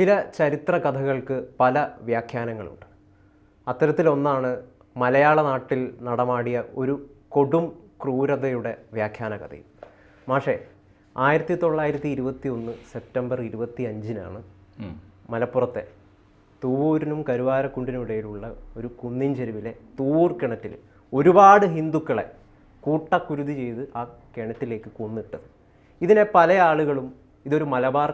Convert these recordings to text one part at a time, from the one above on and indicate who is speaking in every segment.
Speaker 1: ചില ചരിത്ര കഥകൾക്ക് പല വ്യാഖ്യാനങ്ങളുണ്ട്. അത്തരത്തിലൊന്നാണ് മലയാള നാട്ടിൽ നടമാടിയ ഒരു കൊടും ക്രൂരതയുടെ വ്യാഖ്യാന കഥയും മാഷേ ആയിരത്തി തൊള്ളായിരത്തി ഇരുപത്തി ഒന്ന് സെപ്റ്റംബർ ഇരുപത്തി അഞ്ചിനാണ്. മലപ്പുറത്തെ തൂവൂരിനും കരുവാരക്കുണ്ടിനും ഇടയിലുള്ള ഒരു കുന്നിൻ ചെരുവിലെ തൂവൂർ കിണറ്റിൽ ഒരുപാട് ഹിന്ദുക്കളെ കൂട്ടക്കുരുതി ചെയ്ത് ആ കിണറ്റിലേക്ക് കൊന്നിട്ടത്. ഇതിനെ പല ആളുകളും ഇതൊരു മലബാർ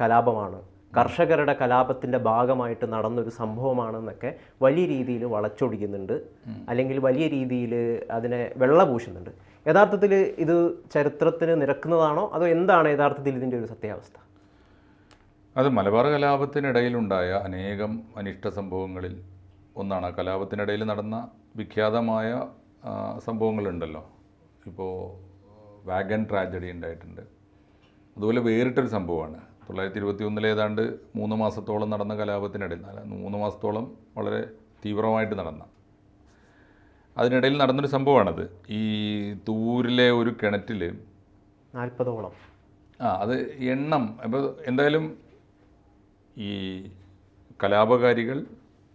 Speaker 1: കലാപമാണ് കർഷകരുടെ കലാപത്തിന്റെ ഭാഗമായിട്ട് നടന്നൊരു സംഭവമാണെന്നൊക്കെ വലിയ രീതിയിൽ വളച്ചൊടിക്കുന്നുണ്ട്. അല്ലെങ്കിൽ വലിയ രീതിയിൽ അതിനെ വെള്ളപൂശുന്നുണ്ട്. യഥാർത്ഥത്തിൽ ഇത് ചരിത്രത്തിന് നിരക്കുന്നതാണോ? അതോ എന്താണ് യഥാർത്ഥത്തിൽ ഇതിന്റെ ഒരു സത്യാവസ്ഥ?
Speaker 2: അത് മലബാർ കലാപത്തിനിടയിലുണ്ടായ അനേകം അനിഷ്ട സംഭവങ്ങളിൽ ഒന്നാണ്. കലാപത്തിനിടയിൽ നടന്ന വിഖ്യാതമായ സംഭവങ്ങളുണ്ടല്ലോ. ഇപ്പോൾ വാഗൻ ട്രാജഡി ഉണ്ടായിട്ടുണ്ട്. അതുപോലെ വേറിട്ടൊരു സംഭവമാണ്. തൊള്ളായിരത്തി ഇരുപത്തി ഒന്നിൽ ഏതാണ്ട് മൂന്ന് മാസത്തോളം നടന്ന കലാപത്തിനിടയിൽ മൂന്ന് മാസത്തോളം വളരെ തീവ്രമായിട്ട് നടന്ന. അതിനിടയിൽ നടന്നൊരു സംഭവമാണത്. ഈ തൂരിലെ ഒരു കിണറ്റിൽ
Speaker 1: നാൽപ്പതോളം.
Speaker 2: ആ അത് എണ്ണം അപ്പോൾ എന്തായാലും ഈ കലാപകാരികൾ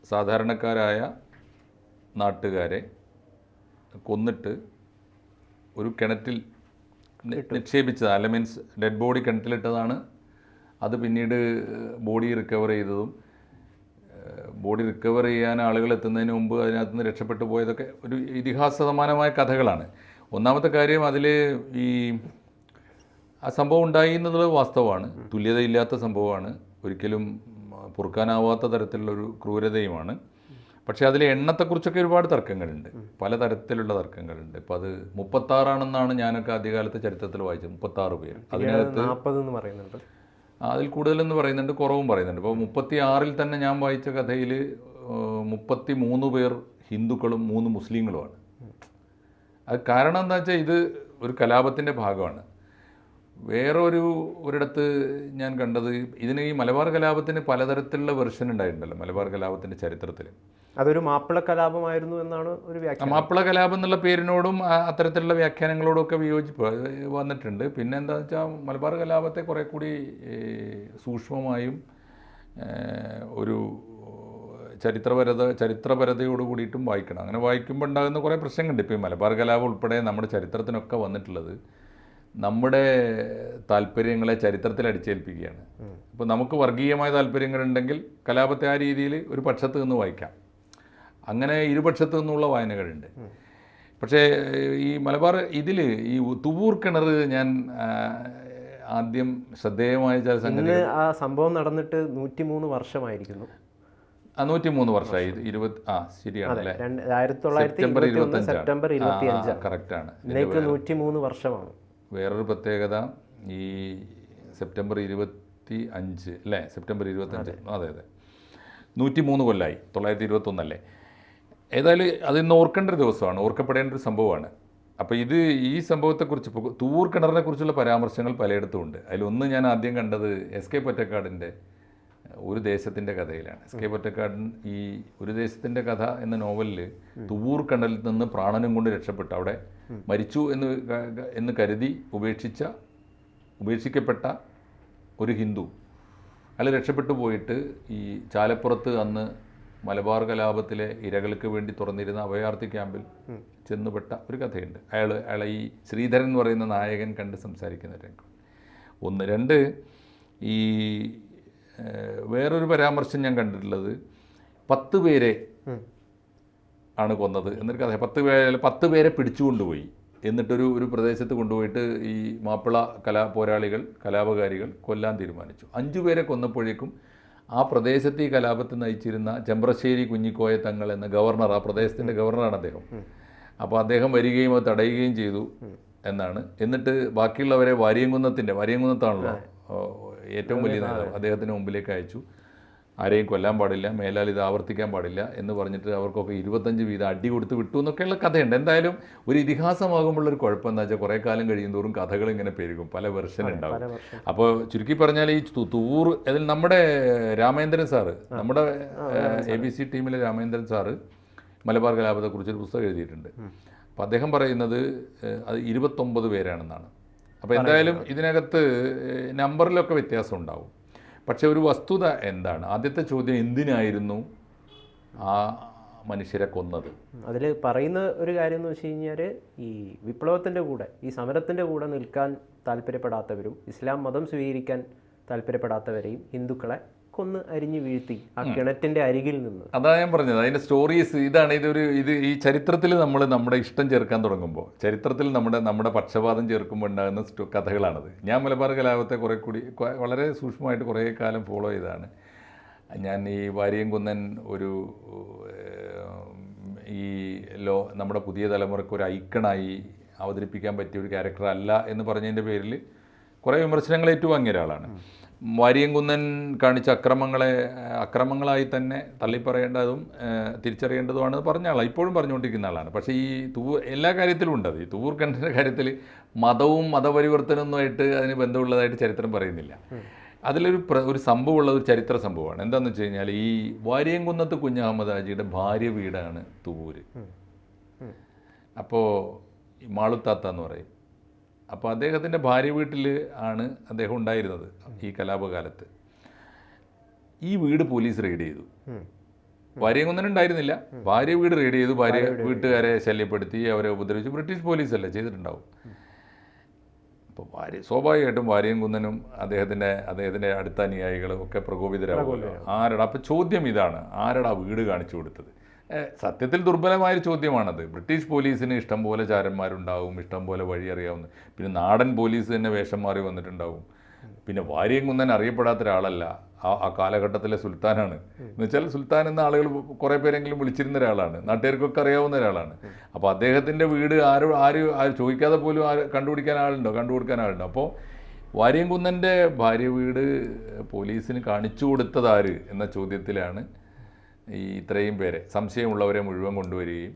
Speaker 2: സാധാരണക്കാരായ നാട്ടുകാരെ കൊന്നിട്ട് ഒരു കിണറ്റിൽ നിക്ഷേപിച്ചതാണ് നിക്ഷേപിച്ചത് അല്ല മീൻസ് ഡെഡ് ബോഡി കിണറ്റിലിട്ടതാണ് അത് പിന്നീട് ബോഡി റിക്കവർ ചെയ്തതും ബോഡി റിക്കവർ ചെയ്യാൻ ആളുകൾ എത്തുന്നതിന് മുമ്പ് അതിനകത്ത് നിന്ന് രക്ഷപ്പെട്ടു പോയതൊക്കെ ഒരു ഇതിഹാസ സമാനമായ കഥകളാണ്. ഒന്നാമത്തെ കാര്യം അതിൽ ഈ ആ സംഭവം ഉണ്ടായി എന്നുള്ളത് വാസ്തവമാണ്. തുല്യതയില്ലാത്ത സംഭവമാണ്. ഒരിക്കലും പൊറുക്കാനാവാത്ത തരത്തിലുള്ളൊരു ക്രൂരതയുമാണ്. പക്ഷേ അതിലെ എണ്ണത്തെക്കുറിച്ചൊക്കെ ഒരുപാട് തർക്കങ്ങളുണ്ട്. പലതരത്തിലുള്ള തർക്കങ്ങളുണ്ട്. ഇപ്പം അത് മുപ്പത്താറാണെന്നാണ് ഞാനൊക്കെ ആദ്യകാലത്തെ ചരിത്രത്തിൽ വായിച്ചത്. മുപ്പത്താറ് പേര്. അതിനകത്ത്
Speaker 1: നാൽപ്പത് എന്ന് പറയുന്നുണ്ട്.
Speaker 2: അതിൽ കൂടുതലെന്ന് പറയുന്നുണ്ട് കുറവും പറയുന്നുണ്ട്. ഇപ്പോൾ മുപ്പത്തി ആറിൽ തന്നെ ഞാൻ വായിച്ച കഥയിൽ മുപ്പത്തി മൂന്ന് പേർ ഹിന്ദുക്കളും മൂന്ന് മുസ്ലിങ്ങളുമാണ്. അത് കാരണം എന്താ വെച്ചാൽ ഇത് ഒരു കലാപത്തിന്റെ ഭാഗമാണ്. വേറെ ഒരു ഒരിടത്ത് ഞാൻ കണ്ടത് ഇതിന് ഈ മലബാർ കലാപത്തിന് പലതരത്തിലുള്ള വെർഷൻ ഉണ്ടായിട്ടുണ്ടല്ലോ മലബാർ കലാപത്തിന്റെ ചരിത്രത്തിൽ
Speaker 1: അതൊരു മാപ്പിള കലാപമായിരുന്നു എന്നാണ് ഒരു വ്യാഖ്യാനം.
Speaker 2: മാപ്പിള കലാപം എന്നുള്ള പേരിനോടും അത്തരത്തിലുള്ള വ്യാഖ്യാനങ്ങളോടും ഒക്കെ വിയോജിപ്പ് വന്നിട്ടുണ്ട്. പിന്നെ എന്താ വെച്ചാൽ മലബാർ കലാപത്തെ കുറെ കൂടി സൂക്ഷ്മമായും ഒരു ചരിത്രപരത ചരിത്രപരതയോട് കൂടിയിട്ടും വായിക്കണം. അങ്ങനെ വായിക്കുമ്പോൾ ഉണ്ടാകുന്ന കുറേ പ്രശ്നങ്ങളുണ്ട്. ഇപ്പോൾ ഈ മലബാർ കലാപം ഉൾപ്പെടെ നമ്മുടെ ചരിത്രത്തിനൊക്കെ വന്നിട്ടുള്ളത്. നമ്മുടെ താല്പര്യങ്ങളെ ചരിത്രത്തിൽ അടിച്ചേൽപ്പിക്കുകയാണ്. ഇപ്പോൾ നമുക്ക് വർഗീയമായ താല്പര്യങ്ങളുണ്ടെങ്കിൽ കലാപത്തെ ആ രീതിയിൽ ഒരു പക്ഷത്ത് നിന്ന് വായിക്കാം. അങ്ങനെ ഇരുപക്ഷത്തു നിന്നുള്ള വായനകളുണ്ട്. പക്ഷേ ഈ മലബാർ ഇതിൽ ഈ തുവൂർ കിണർ ഞാൻ ആദ്യം ശ്രദ്ധേയമായ ചില സംഗതി
Speaker 1: ആ സംഭവം നടന്നിട്ട് നൂറ്റിമൂന്ന് വർഷമായിരിക്കുന്നു.
Speaker 2: ആ നൂറ്റി മൂന്ന് വർഷമായി ഇരുപത്തി ആ
Speaker 1: ആയിരത്തി
Speaker 2: സെപ്റ്റംബർ
Speaker 1: ഇരുപത്തി സെപ്റ്റംബർ ഇരുപത്തി അഞ്ചാണ്
Speaker 2: കറക്റ്റാണ്
Speaker 1: നൂറ്റിമൂന്ന് വർഷമാണ്.
Speaker 2: വേറൊരു പ്രത്യേകത ഈ സെപ്റ്റംബർ ഇരുപത്തി അഞ്ച് അല്ലേ? സെപ്റ്റംബർ ഇരുപത്തഞ്ച്. അതെ. അതെ നൂറ്റി മൂന്ന് കൊല്ലമായി തൊള്ളായിരത്തി ഇരുപത്തൊന്നല്ലേ ഏതായാലും അതിന്ന് ഓർക്കേണ്ട ഒരു ദിവസമാണ് ഓർക്കപ്പെടേണ്ട ഒരു സംഭവമാണ്. അപ്പോൾ ഇത് ഈ സംഭവത്തെക്കുറിച്ച് ഇപ്പോൾ തൂർ കിണറിനെ കുറിച്ചുള്ള പരാമർശങ്ങൾ പലയിടത്തും ഉണ്ട്. അതിലൊന്ന് ഞാൻ ആദ്യം കണ്ടത് എസ് കെ പൊറ്റക്കാടിന്റെ ഒരു ദേശത്തിന്റെ കഥയിലാണ്. എസ് കെ പൊറ്റക്കാടൻ ഈ ഒരു ദേശത്തിന്റെ കഥ എന്ന നോവലിൽ തുവൂർ കണ്ടലിൽ നിന്ന് പ്രാണനും കൊണ്ട് രക്ഷപ്പെട്ടു അവിടെ മരിച്ചു എന്ന് എന്ന് കരുതി ഉപേക്ഷിച്ച ഉപേക്ഷിക്കപ്പെട്ട ഒരു ഹിന്ദു. അയാൾ രക്ഷപ്പെട്ടു പോയിട്ട് ഈ ചാലപ്പുറത്ത് അന്ന് മലബാർ കലാപത്തിലെ ഇരകൾക്ക് വേണ്ടി തുറന്നിരുന്ന അഭയാർത്ഥി ക്യാമ്പിൽ ചെന്നുപെട്ട ഒരു കഥയുണ്ട്. അയാൾ അയാളെ ഈ ശ്രീധരൻ എന്ന് പറയുന്ന നായകൻ കണ്ട് സംസാരിക്കുന്ന രംഗം. ഒന്ന് രണ്ട് ഈ വേറൊരു പരാമർശം ഞാൻ കണ്ടിട്ടുള്ളത് പത്ത് പേരെ ആണ് കൊന്നത്. എന്നൊരു കഥ പത്ത് പേരെ പത്ത് പേരെ പിടിച്ചുകൊണ്ടുപോയി എന്നിട്ടൊരു ഒരു പ്രദേശത്ത് കൊണ്ടുപോയിട്ട് ഈ മാപ്പിള കലാ പോരാളികൾ കലാപകാരികൾ കൊല്ലാൻ തീരുമാനിച്ചു. അഞ്ചു പേരെ കൊന്നപ്പോഴേക്കും ആ പ്രദേശത്ത് ഈ കലാപത്തിൽ നയിച്ചിരുന്ന ചെമ്പ്രശ്ശേരി കുഞ്ഞിക്കോയ തങ്ങൾ എന്ന ഗവർണർ ആ പ്രദേശത്തിന്റെ ഗവർണറാണ് അദ്ദേഹം. അപ്പോൾ അദ്ദേഹം വരികയും അത് തടയുകയും ചെയ്തു എന്നാണ്. എന്നിട്ട് ബാക്കിയുള്ളവരെ വാര്യംകുന്നത്തിന്റെ വാരിയംകുന്നത്താണല്ലോ ഏറ്റവും വലിയ നേതാവ് അദ്ദേഹത്തിന് മുമ്പിലേക്ക് അയച്ചു. ആരെയും കൊല്ലാൻ പാടില്ല മേലാൽ ഇത് ആവർത്തിക്കാൻ പാടില്ല എന്ന് പറഞ്ഞിട്ട് അവർക്കൊക്കെ ഇരുപത്തഞ്ച് വീതം അടി കൊടുത്ത് വിട്ടു എന്നൊക്കെയുള്ള കഥയുണ്ട്. എന്തായാലും ഒരു ഇതിഹാസമാകുമ്പോൾ ഒരു കുഴപ്പം എന്താ വെച്ചാൽ കുറേ കാലം കഴിയുന്തോറും കഥകൾ ഇങ്ങനെ പെരുകും. പല വെർഷൻ. ഉണ്ടാവും അപ്പോൾ ചുരുക്കി പറഞ്ഞാൽ ഈ തൂർ അതിൽ നമ്മുടെ രാമേന്ദ്രൻ സാറ് നമ്മുടെ എ ബി സി ടീമിലെ രാമേന്ദ്രൻ സാറ് മലബാർ കലാപത്തെക്കുറിച്ച് ഒരു പുസ്തകം എഴുതിയിട്ടുണ്ട്. അപ്പോൾ അദ്ദേഹം പറയുന്നത് അത് ഇരുപത്തൊമ്പത് പേരാണെന്നാണ്. അപ്പോൾ എന്തായാലും ഇതിനകത്ത് നമ്പറിലൊക്കെ വ്യത്യാസം ഉണ്ടാവും പക്ഷേ ഒരു വസ്തുത എന്താണ്? ആദ്യത്തെ ചോദ്യം എന്തിനായിരുന്നു ആ മനുഷ്യരെ കൊന്നത്?
Speaker 1: അതിൽ പറയുന്ന ഒരു കാര്യം എന്ന് വെച്ച് കഴിഞ്ഞാൽ ഈ വിപ്ലവത്തിന്റെ കൂടെ ഈ സമരത്തിന്റെ കൂടെ നിൽക്കാൻ താല്പര്യപ്പെടാത്തവരും ഇസ്ലാം മതം സ്വീകരിക്കാൻ താല്പര്യപ്പെടാത്തവരെയും ഹിന്ദുക്കളെ കൊന്ന് അരിഞ്ഞു വീഴ്ത്തി ആ കിണറ്റിന്റെ അരികിൽ നിന്ന്.
Speaker 2: അതാ ഞാൻ പറഞ്ഞത്. അതിന്റെ സ്റ്റോറീസ് ഇതാണ് ഇതൊരു ഇത് ഈ ചരിത്രത്തിൽ നമ്മൾ നമ്മുടെ ഇഷ്ടം ചേർക്കാൻ തുടങ്ങുമ്പോൾ ചരിത്രത്തിൽ നമ്മുടെ നമ്മുടെ പക്ഷപാതം ചേർക്കുമ്പോൾ ഉണ്ടാകുന്ന കഥകളാണത്. ഞാൻ മലബാർ കലാപത്തെ കുറേ കൂടി വളരെ സൂക്ഷ്മമായിട്ട് കുറേ കാലം ഫോളോ ചെയ്താണ് ഞാൻ ഈ വാരിയംകുന്നൻ ഒരു ഈ ലോ നമ്മുടെ പുതിയ തലമുറയ്ക്ക് ഒരു ഐക്കണായി അവതരിപ്പിക്കാൻ പറ്റിയ ഒരു ക്യാരക്ടർ അല്ല എന്ന് പറഞ്ഞതിന്റെ പേരിൽ കുറേ വിമർശനങ്ങൾ ഏറ്റുവാങ്ങിയ ഒരാളാണ്. വാരിയംകുന്നൻ കാണിച്ച അക്രമങ്ങളെ അക്രമങ്ങളായി തന്നെ തള്ളിപ്പറയേണ്ടതും തിരിച്ചറിയേണ്ടതുമാണ് പറഞ്ഞ ആളാണ് ഇപ്പോഴും പറഞ്ഞുകൊണ്ടിരിക്കുന്ന ആളാണ്. പക്ഷേ ഈ തൂ എല്ലാ കാര്യത്തിലും ഉണ്ട് അത്. ഈ തൂവൂർ കണ്ടന്റെ കാര്യത്തിൽ മതവും മതപരിവർത്തനവുമായിട്ട് അതിന് ബന്ധമുള്ളതായിട്ട് ചരിത്രം പറയുന്നില്ല. അതിലൊരു പ്ര ഒരു സംഭവമുള്ള ഒരു ചരിത്ര സംഭവമാണ്. എന്താണെന്ന് വെച്ച് കഴിഞ്ഞാൽ ഈ വാര്യംകുന്നത്ത് കുഞ്ഞഹമ്മദ് ഹാജിയുടെ ഭാര്യ വീടാണ് തൂര് അപ്പോൾ മാളുത്താത്ത എന്ന് പറയും. അപ്പോൾ അദ്ദേഹത്തിന്റെ ഭാര്യ വീട്ടിൽ ആണ് അദ്ദേഹം ഉണ്ടായിരുന്നത് ഈ കലാപകാലത്ത്. ഈ വീട് പോലീസ് റെയ്ഡ് ചെയ്തു. ഭാര്യയൊന്നും ഉണ്ടായിരുന്നില്ല. ഭാര്യ വീട് റെയ്ഡ് ചെയ്തു. ഭാര്യ വീട്ടുകാരെ ശല്യപ്പെടുത്തി അവരെ ഉപദ്രവിച്ചു. ബ്രിട്ടീഷ് പോലീസല്ലേ ചെയ്തിട്ടുണ്ടാവും. അപ്പോൾ ഭാര്യ സ്വാഭാവികമായിട്ടും ഭാര്യയും കുന്നനും അദ്ദേഹത്തിന്റെ അദ്ദേഹത്തിന്റെ അടുത്ത അനുയായികളും ഒക്കെ പ്രകോപിതരാകുമല്ലോ ആരടാ? അപ്പോൾ ചോദ്യം ഇതാണ്. ആരടാ വീട് കാണിച്ചു കൊടുത്തത്? സത്യത്തിൽ ദുർബലമായൊരു ചോദ്യമാണത്. ബ്രിട്ടീഷ് പോലീസിന് ഇഷ്ടംപോലെ ചാരന്മാരുണ്ടാവും ഇഷ്ടംപോലെ വഴി അറിയാവുന്ന പിന്നെ നാടൻ പോലീസ് തന്നെ വേഷം മാറി വന്നിട്ടുണ്ടാവും. പിന്നെ വാര്യം കുന്നൻ അറിയപ്പെടാത്ത ഒരാളല്ല ആ ആ കാലഘട്ടത്തിലെ സുൽത്താനാണ്. എന്ന് വെച്ചാൽ സുൽത്താൻ എന്ന ആളുകൾ കുറേ പേരെങ്കിലും വിളിച്ചിരുന്ന ഒരാളാണ് നാട്ടുകാർക്കൊക്കെ അറിയാവുന്ന ഒരാളാണ്. അപ്പോൾ അദ്ദേഹത്തിന്റെ വീട് ആരും ആരും ആര് ചോദിക്കാതെ പോലും ആര് കണ്ടുപിടിക്കാൻ ആളുണ്ടോ? കണ്ടുപിടിക്കാൻ ആളുണ്ടോ? അപ്പോൾ വാര്യംകുന്നന്റെ ഭാര്യ വീട് പോലീസിന് കാണിച്ചു കൊടുത്തതാര് എന്ന ചോദ്യത്തിലാണ് ഈ ഇത്രയും പേരെ സംശയമുള്ളവരെ മുഴുവൻ കൊണ്ടുവരികയും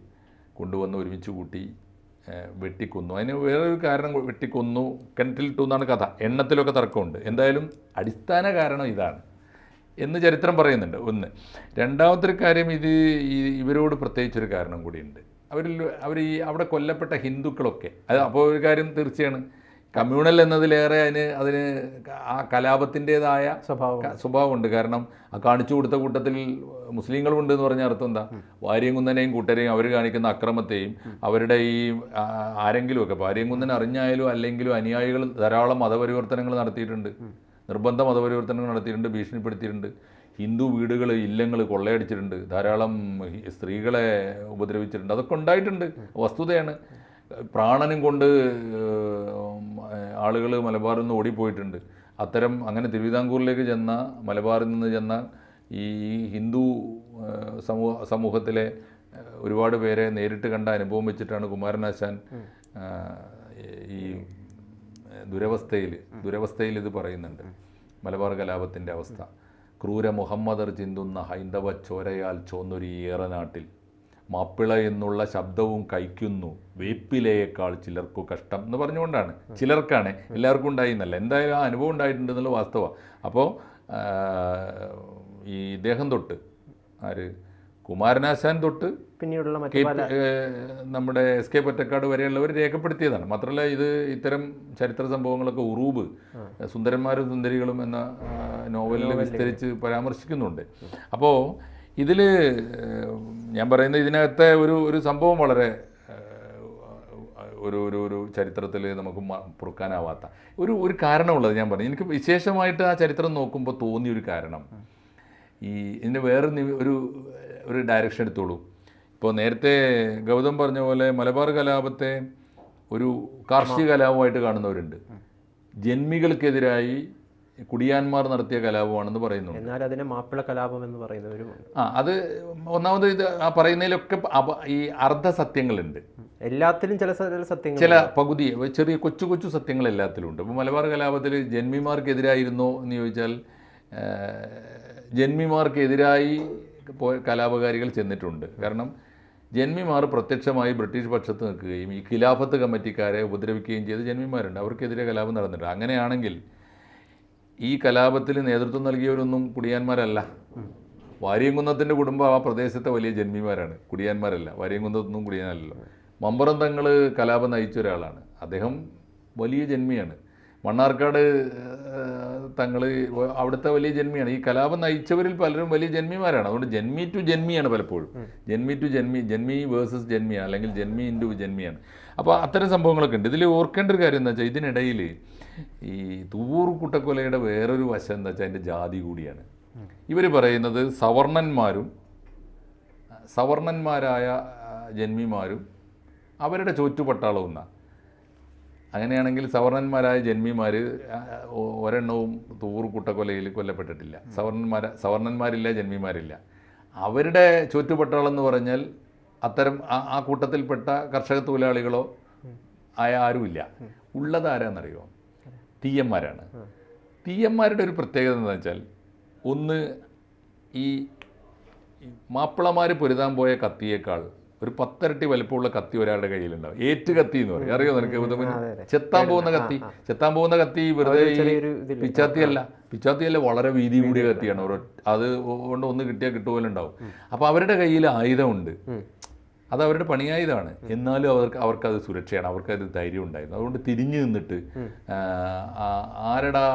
Speaker 2: കൊണ്ടുവന്ന് ഒരുമിച്ച് കൂട്ടി വെട്ടിക്കൊന്നു. അതിന് വേറൊരു കാരണം വെട്ടിക്കൊന്നു കിണറ്റിലിട്ടു എന്നാണ് കഥ. എണ്ണത്തിലൊക്കെ തർക്കമുണ്ട്. എന്തായാലും അടിസ്ഥാന കാരണം ഇതാണ് എന്ന് ചരിത്രം പറയുന്നുണ്ട്. ഒന്ന് രണ്ടാമത്തൊരു കാര്യം ഇത് ഇവരോട് പ്രത്യേകിച്ചൊരു കാരണം കൂടിയുണ്ട്. അവരിൽ അവർ ഈ അവിടെ കൊല്ലപ്പെട്ട ഹിന്ദുക്കളൊക്കെ അത് അപ്പോൾ ഒരു കാര്യം തീർച്ചയാണ്. കമ്മ്യൂണൽ എന്നതിലേറെ അതിന് അതിന് ആ കലാപത്തിന്റെതായ
Speaker 1: സ്വഭാവം
Speaker 2: സ്വഭാവമുണ്ട്. കാരണം ആ കാണിച്ചു കൊടുത്ത കൂട്ടത്തിൽ മുസ്ലിങ്ങളുണ്ട് എന്ന് പറഞ്ഞ അർത്ഥം എന്താ? വാര്യം കുന്നനെയും കൂട്ടരെയും അവർ കാണിക്കുന്ന അക്രമത്തെയും അവരുടെ ഈ ആരെങ്കിലും ഒക്കെ വാര്യം കുന്നൻ അറിഞ്ഞായാലും അല്ലെങ്കിലും അനുയായികൾ ധാരാളം മതപരിവർത്തനങ്ങൾ നടത്തിയിട്ടുണ്ട്. നിർബന്ധ മതപരിവർത്തനങ്ങൾ നടത്തിയിട്ടുണ്ട് ഭീഷണിപ്പെടുത്തിയിട്ടുണ്ട്. ഹിന്ദു വീടുകൾ ഇല്ലങ്ങൾ കൊള്ളയടിച്ചിട്ടുണ്ട്. ധാരാളം സ്ത്രീകളെ ഉപദ്രവിച്ചിട്ടുണ്ട്. അതൊക്കെ ഉണ്ടായിട്ടുണ്ട്. വസ്തുതയാണ്. പ്രാണനും കൊണ്ട് ആളുകൾ മലബാറിൽ നിന്ന് ഓടിപ്പോയിട്ടുണ്ട്. അത്തരം അങ്ങനെ തിരുവിതാംകൂറിലേക്ക് ചെന്ന മലബാറിൽ നിന്ന് ചെന്ന ഈ ഹിന്ദു സമൂഹ സമൂഹത്തിലെ ഒരുപാട് പേരെ നേരിട്ട് കണ്ട അനുഭവം വെച്ചിട്ടാണ് കുമാരനാശാൻ ഈ ദുരവസ്ഥയിൽ ദുരവസ്ഥയിൽ ഇത് പറയുന്നുണ്ട്. മലബാർ കലാപത്തിന്റെ അവസ്ഥ. ക്രൂര മുഹമ്മദർ ചിന്തുന്ന ഹൈന്ദവ ചോരയാൽ ചോന്നൊരു ഏറനാട്ടിൽ മാപ്പിള എന്നുള്ള ശബ്ദവും കഴിക്കുന്നു. വേപ്പിലയേക്കാൾ ചിലർക്കു കഷ്ടം എന്ന് പറഞ്ഞുകൊണ്ടാണ്. ചിലർക്കാണ്. എല്ലാവർക്കും ഉണ്ടായി എന്നല്ല എന്തായാലും ആ അനുഭവം ഉണ്ടായിട്ടുണ്ട് എന്നുള്ള വാസ്തവമാണ് അപ്പോൾ ഈ ഇദ്ദേഹം തൊട്ട് ആര്? കുമാരനാശാൻ തൊട്ട്
Speaker 1: പിന്നീടുള്ള
Speaker 2: നമ്മുടെ എസ് കെ പൊറ്റക്കാട് വരെയുള്ളവർ രേഖപ്പെടുത്തിയതാണ്. മാത്രമല്ല ഇത് ഇത്തരം ചരിത്ര സംഭവങ്ങളൊക്കെ ഉറൂബ് സുന്ദരന്മാരും സുന്ദരികളും എന്ന നോവലിൽ വിസ്തരിച്ച് പരാമർശിക്കുന്നുണ്ട്. അപ്പോൾ ഇതിൽ ഞാൻ പറയുന്നത് ഇതിനകത്തെ ഒരു ഒരു സംഭവം വളരെ ഒരു ഒരു ഒരു ചരിത്രത്തിൽ നമുക്ക് പൊറുക്കാനാവാത്ത ഒരു ഒരു കാരണമുള്ളത് ഞാൻ പറഞ്ഞു. എനിക്ക് വിശേഷമായിട്ട് ആ ചരിത്രം നോക്കുമ്പോൾ തോന്നിയ ഒരു കാരണം ഈ ഇതിന് വേറെ ഒരു ഒരു ഡയറക്ഷൻ എടുത്തോളൂ. ഇപ്പോൾ നേരത്തെ ഗൗതം പറഞ്ഞ പോലെ മലബാർ കലാപത്തെ ഒരു കാർഷിക കലാപമായിട്ട് കാണുന്നവരുണ്ട്. ജന്മികൾക്കെതിരായി കുടിയാന്മാർ നടത്തിയ കലാപമാണെന്ന് പറയുന്നു
Speaker 1: എന്നാൽ അതിനെ മാപ്പിള കലാപം എന്ന് പറയുന്നവരുമുണ്ട്
Speaker 2: ആ അത് ഒന്നാമത് ഇത് ആ പറയുന്നതിലൊക്കെ ഈ അർദ്ധ സത്യങ്ങളുണ്ട്.
Speaker 1: എല്ലാത്തിലും ചില ചില സത്യങ്ങൾ
Speaker 2: ചില പകുതി ചെറിയ കൊച്ചു കൊച്ചു സത്യങ്ങൾ എല്ലാത്തിലും ഉണ്ട് ഇപ്പോൾ മലബാർ കലാപത്തിൽ ജന്മിമാർക്കെതിരായിരുന്നോ എന്ന് ചോദിച്ചാൽ ജന്മിമാർക്കെതിരായി കലാപകാരികൾ ചെന്നിട്ടുണ്ട്. കാരണം ജന്മിമാർ പ്രത്യക്ഷമായി ബ്രിട്ടീഷ് പക്ഷത്ത് നിൽക്കുകയും ഈ ഖിലാഫത്ത് കമ്മിറ്റിക്കാരെ ഉപദ്രവിക്കുകയും ചെയ്ത് ജന്മിമാരുണ്ട്. അവർക്കെതിരെ കലാപം നടന്നിട്ടുണ്ട്. അങ്ങനെയാണെങ്കിൽ ഈ കലാപത്തിൽ നേതൃത്വം നൽകിയവരൊന്നും കുടിയാന്മാരല്ല. വാര്യംകുന്നത്തിന്റെ കുടുംബം ആ പ്രദേശത്തെ വലിയ ജന്മിമാരാണ്. കുടിയാന്മാരല്ല. വാര്യംകുന്നത്തൊന്നും കുടിയാനല്ലല്ലോ. മമ്പറം തങ്ങൾ കലാപം നയിച്ച ഒരാളാണ്. അദ്ദേഹം വലിയ ജന്മിയാണ്. മണ്ണാർക്കാട് തങ്ങൾ അവിടുത്തെ വലിയ ജന്മിയാണ്. ഈ കലാപം നയിച്ചവരിൽ പലരും വലിയ ജന്മിമാരാണ്. അതുകൊണ്ട് ജന്മി ടു ജന്മിയാണ് പലപ്പോഴും. ജന്മി ടു ജന്മി ജന്മി വേഴ്സസ് ജന്മിയാണ് അല്ലെങ്കിൽ ജന്മി ഇന്റു ജന്മിയാണ്. അപ്പോൾ അത്തരം സംഭവങ്ങളൊക്കെ ഉണ്ട്. ഇതിൽ ഓർക്കേണ്ട ഒരു കാര്യം എന്താ വെച്ചാൽ ഇതിനിടയിൽ ഈ തൂവൂർ കുട്ടക്കൊലയുടെ വേറൊരു വശം എന്താ വെച്ചാൽ അതിന്റെ ജാതി കൂടിയാണ്. ഇവർ പറയുന്നത് സവർണന്മാരും സവർണന്മാരായ ജന്മിമാരും അവരുടെ ചോറ്റുപട്ടാളവും എന്നാ അങ്ങനെയാണെങ്കിൽ സവർണന്മാരായ ജന്മിമാർ ഒരെണ്ണവും തൂർ കുട്ടക്കൊലയിൽ കൊല്ലപ്പെട്ടിട്ടില്ല. സവർണന്മാര സവർണന്മാരില്ല ജന്മിമാരില്ല. അവരുടെ ചോറ്റുപട്ടാളം എന്ന് പറഞ്ഞാൽ അത്തരം ആ- ആ കൂട്ടത്തിൽപ്പെട്ട കർഷക തൊഴിലാളികളോ ആയ ആരുമില്ല. ഉള്ളത് ആരാന്നറിയോ തീയന്മാരാണ് തീയന്മാരുടെ ഒരു പ്രത്യേകത എന്താണെന്ന് വെച്ചാൽ ഒന്ന് ഈ മാപ്പിളമാർ പൊരുതാൻ പോയ കത്തിയേക്കാൾ ഒരു പത്തരട്ടി വലിപ്പമുള്ള കത്തി ഒരാളുടെ കയ്യിലുണ്ടാവും. ഏറ്റ് കത്തി എന്ന് പറയും. അറിയോ നിനക്ക്? ചെത്താൻ പോകുന്ന കത്തി. ചെത്താൻ പോകുന്ന കത്തി വെറുതെ? പിച്ചാത്തിയല്ല. പിച്ചാത്തിയല്ല വളരെ വീതി കൂടിയ കത്തിയാണ്. അത് കൊണ്ട് ഒന്ന് കിട്ടിയാൽ കിട്ടുപോലുണ്ടാവും അപ്പോൾ അവരുടെ കയ്യിൽ ആയുധമുണ്ട്. അത് അവരുടെ പണിയായതാണ്. എന്നാലും അവർക്ക് അവർക്കത് സുരക്ഷയാണ്. അവർക്കത് ധൈര്യം ഉണ്ടായിരുന്നു. അതുകൊണ്ട് തിരിഞ്ഞു നിന്നിട്ട് ആരടാ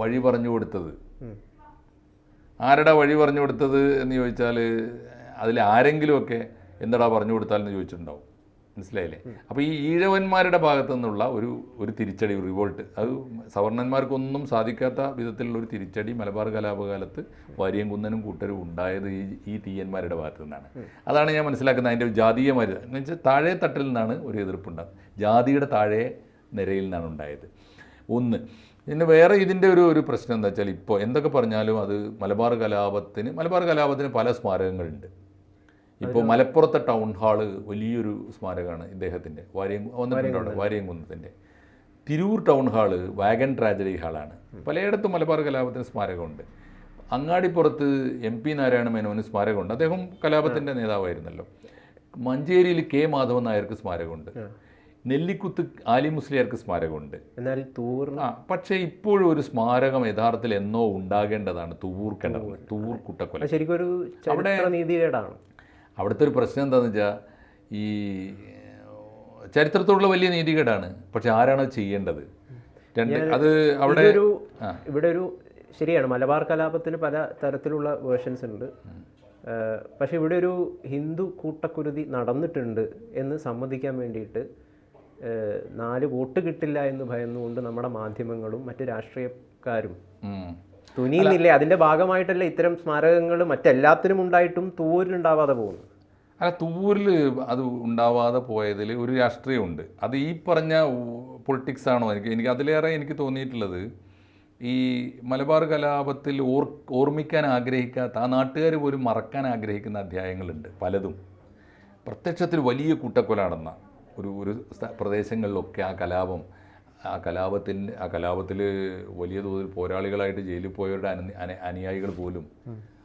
Speaker 2: വഴി പറഞ്ഞു കൊടുത്തത്? ആരടാ വഴി പറഞ്ഞു കൊടുത്തത് എന്ന് ചോദിച്ചാൽ അതിൽ ആരെങ്കിലുമൊക്കെ എന്തടാ പറഞ്ഞു കൊടുത്താലെന്ന് ചോദിച്ചിട്ടുണ്ടാവും. മനസ്സിലായില്ലേ? അപ്പോൾ ഈ ഈഴവന്മാരുടെ ഭാഗത്തു നിന്നുള്ള ഒരു ഒരു തിരിച്ചടി റിവോൾട്ട് അത് സവർണന്മാർക്കൊന്നും സാധിക്കാത്ത വിധത്തിലുള്ള ഒരു തിരിച്ചടി മലബാർ കലാപകാലത്ത് വാരിയംകുന്നനും കൂട്ടരും ഉണ്ടായത് ഈ ഈ തീയന്മാരുടെ ഭാഗത്തു നിന്നാണ്. അതാണ് ഞാൻ മനസ്സിലാക്കുന്നത് അതിന്റെ ജാതീയമായ എന്ന് വെച്ചാൽ താഴെ തട്ടിൽ നിന്നാണ് ഒരു എതിർപ്പുണ്ടാകുന്നത്. ജാതിയുടെ താഴെ നിരയിൽ നിന്നാണ് ഉണ്ടായത്. ഒന്ന് പിന്നെ വേറെ ഇതിന്റെ ഒരു ഒരു പ്രശ്നം എന്താ വെച്ചാൽ ഇപ്പോൾ എന്തൊക്കെ പറഞ്ഞാലും അത് മലബാർ കലാപത്തിന് മലബാർ കലാപത്തിന് പല സ്മാരകങ്ങളുണ്ട്. ഇപ്പോൾ മലപ്പുറത്തെ ടൗൺ ഹാൾ വലിയൊരു സ്മാരകമാണ് ഇദ്ദേഹത്തിന്റെ വാര്യം വന്നിട്ടുണ്ട് അവിടെ വാരിയംകുന്നത്തിന്റെ. Tirur town hall wagon tragedy ഹാളാണ്. പലയിടത്തും മലബാർ കലാപത്തിന് സ്മാരകമുണ്ട്. അങ്ങാടിപ്പുറത്ത് എം പി നാരായണ മേനോന് സ്മാരകമുണ്ട്. അദ്ദേഹം കലാപത്തിന്റെ നേതാവായിരുന്നല്ലോ. മഞ്ചേരിയിൽ കെ മാധവൻ നായർക്ക് സ്മാരകമുണ്ട്. നെല്ലിക്കുത്ത് ആലി മുസ്ലിയാർക്ക് സ്മാരകമുണ്ട്.
Speaker 1: എന്നാൽ തൂർ
Speaker 2: ആ പക്ഷേ ഇപ്പോഴും ഒരു സ്മാരകം യഥാർത്ഥത്തിൽ എന്നോ ഉണ്ടാകേണ്ടതാണ് തൂവൂർ കിണർ തൂവൂർ കുട്ടക്കൊല.
Speaker 1: ശരിക്കും ഒരു നീതികേടാണ്
Speaker 2: അവിടുത്തെ ഒരു പ്രശ്നം എന്താണെന്ന് വെച്ചാൽ ഈ ചരിത്രത്തോടുള്ള വലിയ നീതികേടാണ്. പക്ഷെ ആരാണ് ചെയ്യേണ്ടത്? രണ്ട് അത് അവിടെ ഒരു
Speaker 1: ഇവിടെ ഒരു ശരിയാണ്. മലബാർ കലാപത്തിന് പല തരത്തിലുള്ള വേർഷൻസ് ഉണ്ട്. പക്ഷേ ഇവിടെ ഒരു ഹിന്ദു കൂട്ടക്കുരുതി നടന്നിട്ടുണ്ട് എന്ന് സമ്മതിക്കാൻ വേണ്ടിയിട്ട് നാല് വോട്ട് കിട്ടില്ല എന്ന് ഭയന്നുകൊണ്ട് നമ്മുടെ മാധ്യമങ്ങളും മറ്റ് രാഷ്ട്രീയക്കാരും. തുനിയുന്നില്ലേ? അതിന്റെ ഭാഗമായിട്ടല്ല ഇത്തരം സ്മാരകങ്ങൾ മറ്റെല്ലാത്തിനും ഉണ്ടായിട്ടും തൂരിലുണ്ടാവാതെ പോകുന്നു.
Speaker 2: അല്ല തൂവൂരിൽ അത് ഉണ്ടാവാതെ പോയതിൽ ഒരു രാഷ്ട്രീയമുണ്ട്. അത് ഈ പറഞ്ഞ പൊളിറ്റിക്സ് ആണോ? എനിക്ക് എനിക്ക് അതിലേറെ എനിക്ക് തോന്നിയിട്ടുള്ളത് ഈ മലബാർ കലാപത്തിൽ ഓർ ഓർമ്മിക്കാൻ ആഗ്രഹിക്കാത്ത ആ നാട്ടുകാർ പോലും മറക്കാൻ ആഗ്രഹിക്കുന്ന അധ്യായങ്ങളുണ്ട് പലതും. പ്രത്യക്ഷത്തിൽ വലിയ കൂട്ടക്കൊല നടന്ന ഒരു ഒരു പ്രദേശങ്ങളിലൊക്കെ ആ കലാപം ആ കലാപത്തിന്റെ ആ കലാപത്തിൽ വലിയ തോതിൽ പോരാളികളായിട്ട് ജയിലിൽ പോയവരുടെ അനു അന- അനുയായികൾ പോലും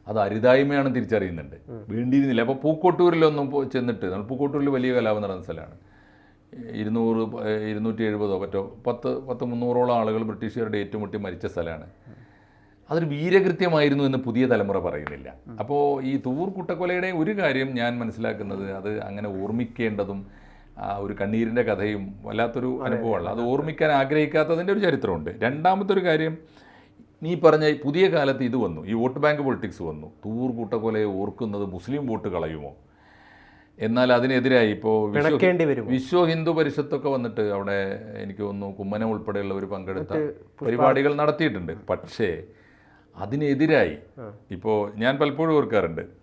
Speaker 2: അത് അരുതായ്മയാണ് തിരിച്ചറിയുന്നുണ്ട്. വേണ്ടിയിരുന്നില്ല അപ്പോൾ പൂക്കോട്ടൂരിലൊന്നും ചെന്നിട്ട് നമ്മൾ പൂക്കോട്ടൂരിൽ വലിയ കലാപം നടന്ന സ്ഥലമാണ്. ഇരുന്നൂറ് ഇരുന്നൂറ്റി എഴുപതോ മറ്റോ പത്ത് പത്ത് മുന്നൂറോളം ആളുകൾ ബ്രിട്ടീഷുകാരുടെ ഏറ്റുമുട്ടി മരിച്ച സ്ഥലമാണ്. അതൊരു വീരകൃത്യമായിരുന്നു എന്ന് പുതിയ തലമുറ പറയുന്നില്ല. അപ്പോൾ ഈ തൂർ കുട്ടക്കൊലയുടെ ഒരു കാര്യം ഞാൻ മനസ്സിലാക്കുന്നത് അത് അങ്ങനെ ഓർമ്മിക്കേണ്ടതും ആ ഒരു കണ്ണീരിന്റെ കഥയും വല്ലാത്തൊരു അനുഭവമാണ്. അത് ഓർമ്മിക്കാൻ ആഗ്രഹിക്കാത്തതിന്റെ ഒരു ചരിത്രമുണ്ട്. രണ്ടാമത്തെ ഒരു കാര്യം നീ പറഞ്ഞ പുതിയ കാലത്ത് ഇത് വന്നു. ഈ വോട്ട് ബാങ്ക് പൊളിറ്റിക്സ് വന്നു. തൂർ കൂട്ടക്കൊലയെ ഓർക്കുന്നത് മുസ്ലിം വോട്ട് കളയുമോ? എന്നാൽ അതിനെതിരായി ഇപ്പോൾ വിശ്വ വിശ്വ ഹിന്ദു പരിഷത്തൊക്കെ വന്നിട്ട് അവിടെ എനിക്ക് തോന്നുന്നു കുമ്മനം ഉൾപ്പെടെയുള്ളവർ പങ്കെടുത്ത പരിപാടികൾ നടത്തിയിട്ടുണ്ട്. പക്ഷേ അതിനെതിരായി ഇപ്പോൾ ഞാൻ പലപ്പോഴും ഓർക്കാറുണ്ട്.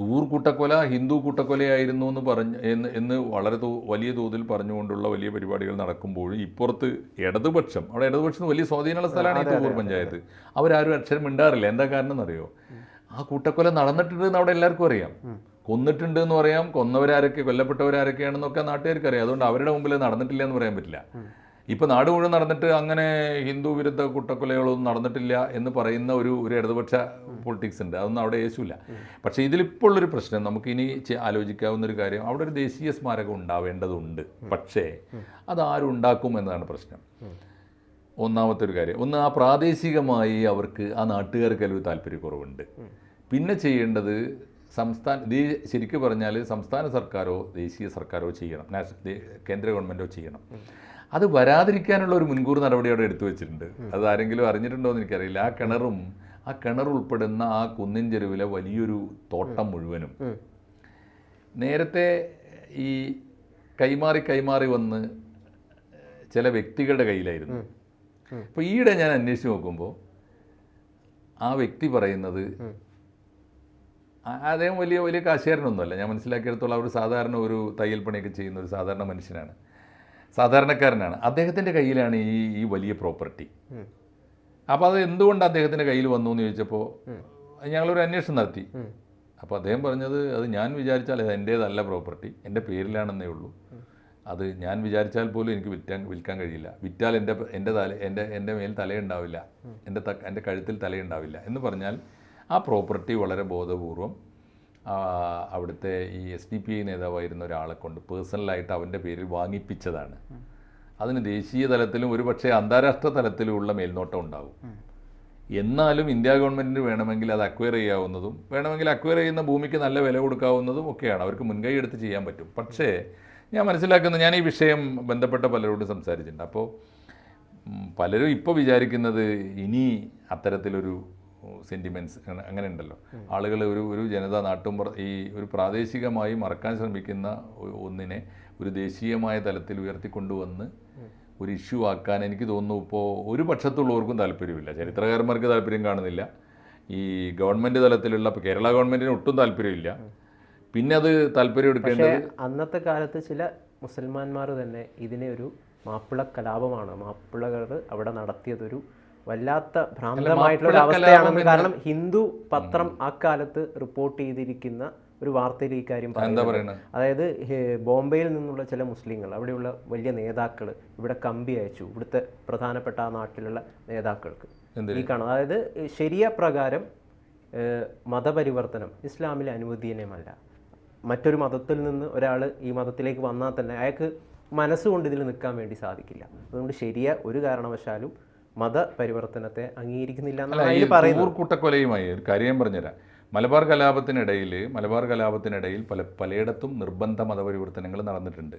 Speaker 2: തൂർ കൂട്ടക്കൊല ഹിന്ദു കൂട്ടക്കൊലയായിരുന്നു എന്ന് പറഞ്ഞ് എന്ന് എന്ന് വളരെ തോ- വലിയ തോതിൽ പറഞ്ഞുകൊണ്ടുള്ള വലിയ പരിപാടികൾ നടക്കുമ്പോഴും ഇപ്പുറത്ത് ഇടതുപക്ഷം അവിടെ ഇടതുപക്ഷം വലിയ സ്വാധീനമുള്ള സ്ഥലമാണ് ഈ തൂർ പഞ്ചായത്ത്. അവരാരും അക്ഷരം മിണ്ടാറില്ല. എന്താ കാരണം എന്നറിയോ ആ കൂട്ടക്കൊല നടന്നിട്ടുണ്ട് എന്ന് അവിടെ എല്ലാവർക്കും അറിയാം. കൊന്നിട്ടുണ്ട് എന്ന് പറയാം. കൊന്നവരാരൊക്കെ കൊല്ലപ്പെട്ടവരാരൊക്കെയാണെന്നൊക്കെ നാട്ടുകാർക്ക് അറിയാം അതുകൊണ്ട് അവരുടെ മുമ്പിൽ നടന്നിട്ടില്ല എന്ന് പറയാൻ പറ്റില്ല. ഇപ്പൊ നാട് മുഴുവൻ നടന്നിട്ട് അങ്ങനെ ഹിന്ദു വിരുദ്ധ കൂട്ടക്കൊലകളൊന്നും നടന്നിട്ടില്ല എന്ന് പറയുന്ന ഒരു ഒരു ഇടതുപക്ഷ പൊളിറ്റിക്സ് ഉണ്ട്. അതൊന്നും അവിടെ യേശുമില്ല പക്ഷേ ഇതിലിപ്പോൾ ഉള്ളൊരു പ്രശ്നം നമുക്കിനി ആലോചിക്കാവുന്ന ഒരു കാര്യം അവിടെ ഒരു ദേശീയ സ്മാരകം ഉണ്ടാവേണ്ടതുണ്ട്. പക്ഷേ അത് ആരുണ്ടാക്കും എന്നതാണ് പ്രശ്നം. ഒന്നാമത്തെ ഒരു കാര്യം ഒന്ന് ആ പ്രാദേശികമായി അവർക്ക് ആ നാട്ടുകാർക്ക് ഒരു താല്പര്യക്കുറവുണ്ട്. പിന്നെ ചെയ്യേണ്ടത് സംസ്ഥാന ശരിക്കും പറഞ്ഞാൽ സംസ്ഥാന സർക്കാരോ ദേശീയ സർക്കാരോ ചെയ്യണം. നാഷണൽ കേന്ദ്ര ഗവൺമെന്റോ ചെയ്യണം. അത് വരാതിരിക്കാനുള്ള ഒരു മുൻകൂർ നടപടി അവിടെ എടുത്തു വെച്ചിട്ടുണ്ട്. അത് ആരെങ്കിലും അറിഞ്ഞിട്ടുണ്ടോ എന്ന് എനിക്കറിയില്ല. ആ കിണറും ആ കിണർ ഉൾപ്പെടുന്ന ആ കുന്നിൻ ചെരുവിലെ വലിയൊരു തോട്ടം മുഴുവനും. നേരത്തെ ഈ കൈമാറി കൈമാറി വന്ന് ചില വ്യക്തികളുടെ കയ്യിലായിരുന്നു. അപ്പോൾ ഈയിടെ ഞാൻ അന്വേഷിച്ച് നോക്കുമ്പോൾ ആ വ്യക്തി പറയുന്നത് അദ്ദേഹം വലിയ വലിയ കാശുകാരനൊന്നുമല്ല. ഞാൻ മനസ്സിലാക്കിയെടുത്തോളം അവർ സാധാരണ ഒരു തയ്യൽ പണിയൊക്കെ ചെയ്യുന്ന ഒരു സാധാരണ മനുഷ്യനാണ്. സാധാരണക്കാരനാണ്. അദ്ദേഹത്തിന്റെ കയ്യിലാണ് ഈ ഈ വലിയ പ്രോപ്പർട്ടി. അപ്പോൾ അത് എന്തുകൊണ്ട് അദ്ദേഹത്തിന്റെ കയ്യിൽ വന്നു എന്ന് ചോദിച്ചപ്പോൾ ഞങ്ങളൊരു അന്വേഷണം നടത്തി. അപ്പോൾ അദ്ദേഹം പറഞ്ഞത് അത് ഞാൻ വിചാരിച്ചാൽ അത് എന്റേതല്ല പ്രോപ്പർട്ടി എന്റെ പേരിലാണെന്നേ ഉള്ളൂ. അത് ഞാൻ വിചാരിച്ചാൽ പോലും എനിക്ക് വിറ്റാൻ വിൽക്കാൻ കഴിയില്ല. വിറ്റാൽ എന്റെ എന്റെ തല എന്റെ എന്റെ മേൽ തലയുണ്ടാവില്ല. എന്റെ ത എന്റെ കഴുത്തിൽ തലയുണ്ടാവില്ല എന്ന് പറഞ്ഞാൽ ആ പ്രോപ്പർട്ടി വളരെ ബോധപൂർവം അവിടുത്തെ ഈ എസ് ഡി പി ഐ നേതാവായിരുന്ന ഒരാളെ കൊണ്ട് പേഴ്സണലായിട്ട് അവന്റെ പേരിൽ വാങ്ങിപ്പിച്ചതാണ്. അതിന് ദേശീയ തലത്തിലും ഒരുപക്ഷെ അന്താരാഷ്ട്ര തലത്തിലുമുള്ള മേൽനോട്ടം ഉണ്ടാകും എന്നാലും ഇന്ത്യ ഗവൺമെന്റിന് വേണമെങ്കിൽ അത് അക്വയർ ചെയ്യാവുന്നതും വേണമെങ്കിൽ അക്വയർ ചെയ്യുന്ന ഭൂമിക്ക് നല്ല വില കൊടുക്കാവുന്നതും ഒക്കെയാണ്. അവർക്ക് മുൻകൈ എടുത്ത് ചെയ്യാൻ പറ്റും. പക്ഷേ ഞാൻ മനസ്സിലാക്കുന്നത് ഞാൻ ഈ വിഷയം ബന്ധപ്പെട്ട പലരോടും സംസാരിച്ചിട്ടുണ്ട്. അപ്പോൾ പലരും ഇപ്പോൾ വിചാരിക്കുന്നത് ഇനി അത്തരത്തിലൊരു സെന്റിമെന്റ്സ് അങ്ങനെ ഉണ്ടല്ലോ ആളുകൾ ഒരു ഒരു ജനത നാട്ടും ഈ ഒരു പ്രാദേശികമായി മറക്കാൻ ശ്രമിക്കുന്ന ഒന്നിനെ ഒരു ദേശീയമായ തലത്തിൽ ഉയർത്തിക്കൊണ്ടുവന്ന് ഒരു ഇഷ്യൂ ആക്കാൻ എനിക്ക് തോന്നുന്നു ഇപ്പോൾ ഒരു പക്ഷത്തുള്ളവർക്കും താല്പര്യമില്ല. ചരിത്രകാരന്മാർക്ക് താല്പര്യം കാണുന്നില്ല. ഈ ഗവൺമെന്റ് തലത്തിലുള്ള ഇപ്പോൾ കേരള ഗവൺമെന്റിന് ഒട്ടും താല്പര്യമില്ല. പിന്നെ അത് താല്പര്യം എടുക്കേണ്ടത്
Speaker 1: അന്നത്തെ കാലത്ത് ചില മുസൽമാന്മാർ തന്നെ ഇതിനെ ഒരു മാപ്പിള കലാപമാണ് മാപ്പിളകൾ അവിടെ നടത്തിയതൊരു വല്ലാത്ത ഭ്രാന്തമായിട്ടുള്ള ഒരു കാരണം ഹിന്ദു പത്രം അക്കാലത്ത് റിപ്പോർട്ട് ചെയ്തിരിക്കുന്ന ഒരു വാർത്തയിൽ ഈ കാര്യം പറയുന്നത്. അതായത് ബോംബെയിൽ നിന്നുള്ള ചില മുസ്ലിങ്ങൾ അവിടെയുള്ള വലിയ നേതാക്കൾ ഇവിടെ കമ്പി അയച്ചു ഇവിടുത്തെ പ്രധാനപ്പെട്ട ആ നാട്ടിലുള്ള നേതാക്കൾക്ക്. ഈ കാണും അതായത് ശരിയ പ്രകാരം മതപരിവർത്തനം ഇസ്ലാമിൽ അനുവദീനമല്ല മറ്റൊരു മതത്തിൽ നിന്ന് ഒരാൾ ഈ മതത്തിലേക്ക് വന്നാൽ തന്നെ അയാൾക്ക് മനസ്സുകൊണ്ട് ഇതിൽ നിൽക്കാൻ വേണ്ടി സാധിക്കില്ല. അതുകൊണ്ട് ശരിയ ഒരു കാരണവശാലും മതപരിവർത്തനത്തെ അംഗീകരിക്കുന്നില്ല
Speaker 2: കൂട്ടക്കൊലയുമായി ഒരു കാര്യം പറഞ്ഞുതരാം. മലബാർ കലാപത്തിനിടയിൽ മലബാർ കലാപത്തിനിടയിൽ പല പലയിടത്തും നിർബന്ധ മതപരിവർത്തനങ്ങൾ നടന്നിട്ടുണ്ട്.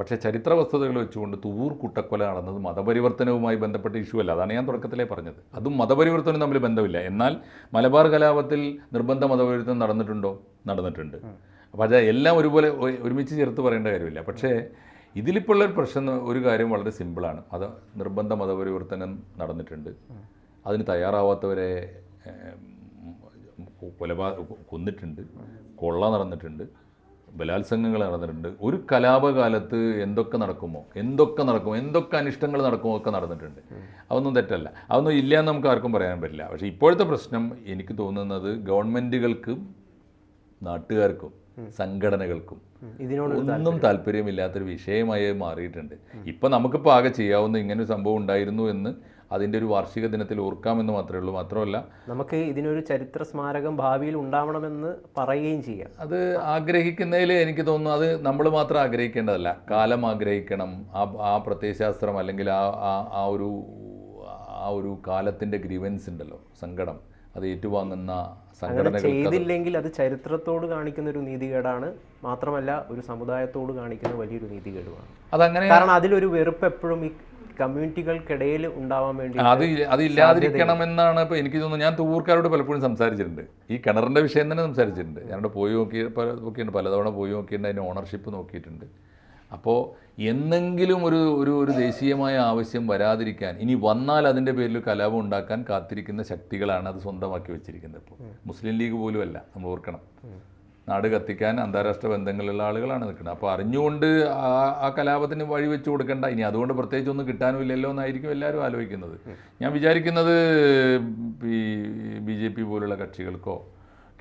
Speaker 2: പക്ഷേ ചരിത്ര വസ്തുതകൾ വെച്ചുകൊണ്ട് തൂർ കൂട്ടക്കൊല നടന്നത് മതപരിവർത്തനവുമായി ബന്ധപ്പെട്ട ഇഷ്യൂ അല്ല. അതാണ് ഞാൻ തുടക്കത്തിലേ പറഞ്ഞത്. അതും മതപരിവർത്തനം തമ്മിൽ ബന്ധമില്ല. എന്നാൽ മലബാർ കലാപത്തിൽ നിർബന്ധ മതപരിവർത്തനം നടന്നിട്ടുണ്ടോ? നടന്നിട്ടുണ്ട്. അപ്പോൾ അത് എല്ലാം ഒരുപോലെ ഒരുമിച്ച് ചേർത്ത് പറയേണ്ട കാര്യമില്ല. പക്ഷേ ഇതിലിപ്പോൾ ഉള്ള ഒരു പ്രശ്നം ഒരു കാര്യം വളരെ സിമ്പിളാണ്. മത നിർബന്ധ മതപരിവർത്തനം നടന്നിട്ടുണ്ട്. അതിന് തയ്യാറാവാത്തവരെ കൊലപാ കൊന്നിട്ടുണ്ട് കൊള്ള നടന്നിട്ടുണ്ട് ബലാത്സംഗങ്ങൾ നടന്നിട്ടുണ്ട്. ഒരു കലാപകാലത്ത് എന്തൊക്കെ നടക്കുമോ എന്തൊക്കെ നടക്കുമോ എന്തൊക്കെ അനിഷ്ടങ്ങൾ നടക്കുമോ ഒക്കെ നടന്നിട്ടുണ്ട്. അതൊന്നും തെറ്റല്ല. അതൊന്നും ഇല്ല എന്ന് നമുക്ക് ആർക്കും പറയാൻ പറ്റില്ല. പക്ഷേ ഇപ്പോഴത്തെ പ്രശ്നം എനിക്ക് തോന്നുന്നത് ഗവൺമെന്റുകൾക്കും നാട്ടുകാർക്കും സംഘടനകൾക്കും.
Speaker 1: ഇതിനോട്
Speaker 2: ഒന്നും താല്പര്യമില്ലാത്തൊരു വിഷയമായി മാറിയിട്ടുണ്ട്. ഇപ്പം നമുക്കിപ്പോൾ ആകെ ചെയ്യാവുന്ന ഇങ്ങനൊരു സംഭവം ഉണ്ടായിരുന്നു എന്ന് അതിന്റെ ഒരു വാർഷിക ദിനത്തിൽ ഓർക്കാമെന്ന് മാത്രമേ ഉള്ളൂ. മാത്രമല്ല
Speaker 1: നമുക്ക് ഇതിനൊരു ചരിത്ര സ്മാരകം ഭാവിയിൽ ഉണ്ടാവണമെന്ന് പറയുകയും ചെയ്യാം.
Speaker 2: അത് ആഗ്രഹിക്കുന്നതിൽ എനിക്ക് തോന്നുന്നു അത് നമ്മൾ മാത്രം ആഗ്രഹിക്കേണ്ടതല്ല. കാലം ആഗ്രഹിക്കണം. ആ ആ പ്രത്യയശാസ്ത്രം അല്ലെങ്കിൽ ആ ആ ആ ഒരു ആ ഒരു കാലത്തിന്റെ ഗ്രീവൻസ് ഉണ്ടല്ലോ സങ്കടം. അത് ഏറ്റുവാങ്ങുന്ന
Speaker 1: അങ്ങനെ ചെയ്തില്ലെങ്കിൽ അത് ചരിത്രത്തോട് കാണിക്കുന്ന ഒരു നീതികേടാണ്. മാത്രമല്ല ഒരു സമുദായത്തോട് കാണിക്കുന്ന വലിയൊരു നീതികേടുമാണ്.
Speaker 2: അതങ്ങനെ
Speaker 1: കാരണം അതിലൊരു വെറുപ്പ് എപ്പോഴും ഈ കമ്മ്യൂണിറ്റികൾക്കിടയിൽ ഉണ്ടാവാൻ വേണ്ടി
Speaker 2: അത് അതില്ലാതിരിക്കണം എന്നാണ് ഇപ്പോൾ എനിക്ക് തോന്നുന്നത്. ഞാൻ തൂർക്കാരോട് പലപ്പോഴും സംസാരിച്ചിട്ടുണ്ട്. ഈ കിണറിന്റെ വിഷയം തന്നെ സംസാരിച്ചിട്ടുണ്ട്. ഞാനവിടെ പോയി നോക്കി നോക്കിയിട്ടുണ്ട്. പലതവണ പോയി നോക്കിയിട്ടുണ്ട്. അതിന്റെ ഓണർഷിപ്പ് നോക്കിയിട്ടുണ്ട്. അപ്പോൾ എന്നെങ്കിലും ഒരു ഒരു ഒരു ദേശീയമായ ആവശ്യം വരാതിരിക്കാൻ ഇനി വന്നാൽ അതിന്റെ പേരിൽ കലാപം ഉണ്ടാക്കാൻ കാത്തിരിക്കുന്ന ശക്തികളാണ് അത് സ്വന്തമാക്കി വെച്ചിരിക്കുന്നത് ഇപ്പോൾ. മുസ്ലിം ലീഗ് പോലും അല്ല നമ്മൾ ഓർക്കണം. നാട് കത്തിക്കാൻ അന്താരാഷ്ട്ര ബന്ധങ്ങളുള്ള ആളുകളാണ് നിൽക്കുന്നത്. അപ്പോൾ അറിഞ്ഞുകൊണ്ട് ആ ആ കലാപത്തിന് വഴി വെച്ച് കൊടുക്കേണ്ട. ഇനി അതുകൊണ്ട് പ്രത്യേകിച്ച് ഒന്നും കിട്ടാനും ഇല്ലല്ലോ എന്നായിരിക്കും എല്ലാവരും ആലോചിക്കുന്നത്. ഞാൻ വിചാരിക്കുന്നത് ഈ ബി ജെ പി പോലുള്ള കക്ഷികൾക്കോ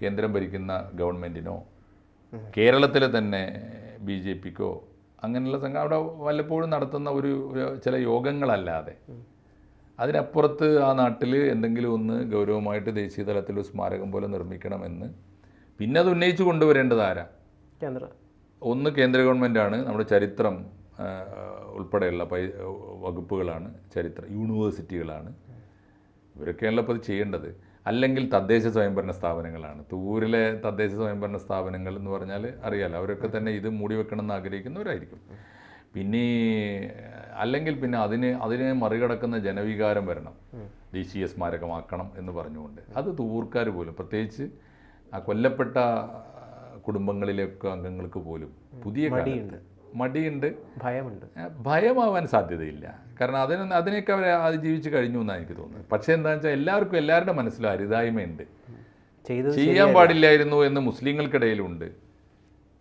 Speaker 2: കേന്ദ്രം ഭരിക്കുന്ന ഗവൺമെന്റിനോ കേരളത്തിലെ തന്നെ ബി ജെ പിക്കോ അങ്ങനെയുള്ള സംഘം അവിടെ വല്ലപ്പോഴും നടത്തുന്ന ഒരു ചില യോഗങ്ങളല്ലാതെ. അതിനപ്പുറത്ത് ആ നാട്ടിൽ എന്തെങ്കിലും ഒന്ന് ഗൗരവമായിട്ട് ദേശീയ തലത്തിൽ ഒരു സ്മാരകം പോലെ നിർമ്മിക്കണമെന്ന്. പിന്നെ അത് ഉന്നയിച്ചു കൊണ്ടുവരേണ്ടത് ആരാ?
Speaker 1: കേന്ദ്ര.
Speaker 2: ഒന്ന് കേന്ദ്ര ഗവൺമെന്റാണ് നമ്മുടെ ചരിത്രം ഉൾപ്പെടെയുള്ള പൈ വകുപ്പുകളാണ് ചരിത്ര യൂണിവേഴ്സിറ്റികളാണ്. ഇവരൊക്കെയാണല്ലോ അപ്പോൾ അത് ചെയ്യേണ്ടത്. അല്ലെങ്കിൽ തദ്ദേശ സ്വയംഭരണ സ്ഥാപനങ്ങളാണ്. തൂരിലെ തദ്ദേശ സ്വയംഭരണ സ്ഥാപനങ്ങൾ എന്ന് പറഞ്ഞാൽ അറിയാലോ അവരൊക്കെ തന്നെ ഇത് മൂടി വെക്കണം എന്ന് ആഗ്രഹിക്കുന്നവരായിരിക്കും. പിന്നെ അല്ലെങ്കിൽ പിന്നെ അതിന് അതിനെ മറികടക്കുന്ന ജനവികാരം വരണം. ദേശീയ സ്മാരകമാക്കണം എന്ന് പറഞ്ഞുകൊണ്ട്. അത് തൂർക്കാർ പോലും പ്രത്യേകിച്ച് ആ കൊല്ലപ്പെട്ട കുടുംബങ്ങളിലേക്ക് അംഗങ്ങൾക്ക് പോലും പുതിയ മടിയുണ്ട്. മടിയുണ്ട്.
Speaker 1: ഭയമുണ്ട്.
Speaker 2: ഭയമാവാൻ സാധ്യതയില്ല. കാരണം അതിന് അതിനെയൊക്കെ അവർ അതിജീവിച്ച് കഴിഞ്ഞു എന്നാണ് എനിക്ക് തോന്നുന്നത്. പക്ഷേ എന്താണെന്ന് വെച്ചാൽ എല്ലാവർക്കും എല്ലാവരുടെ മനസ്സിലും അരുതായ്മയുണ്ട്. ചെയ്യാൻ പാടില്ലായിരുന്നു എന്ന് മുസ്ലിങ്ങൾക്കിടയിലുണ്ട്.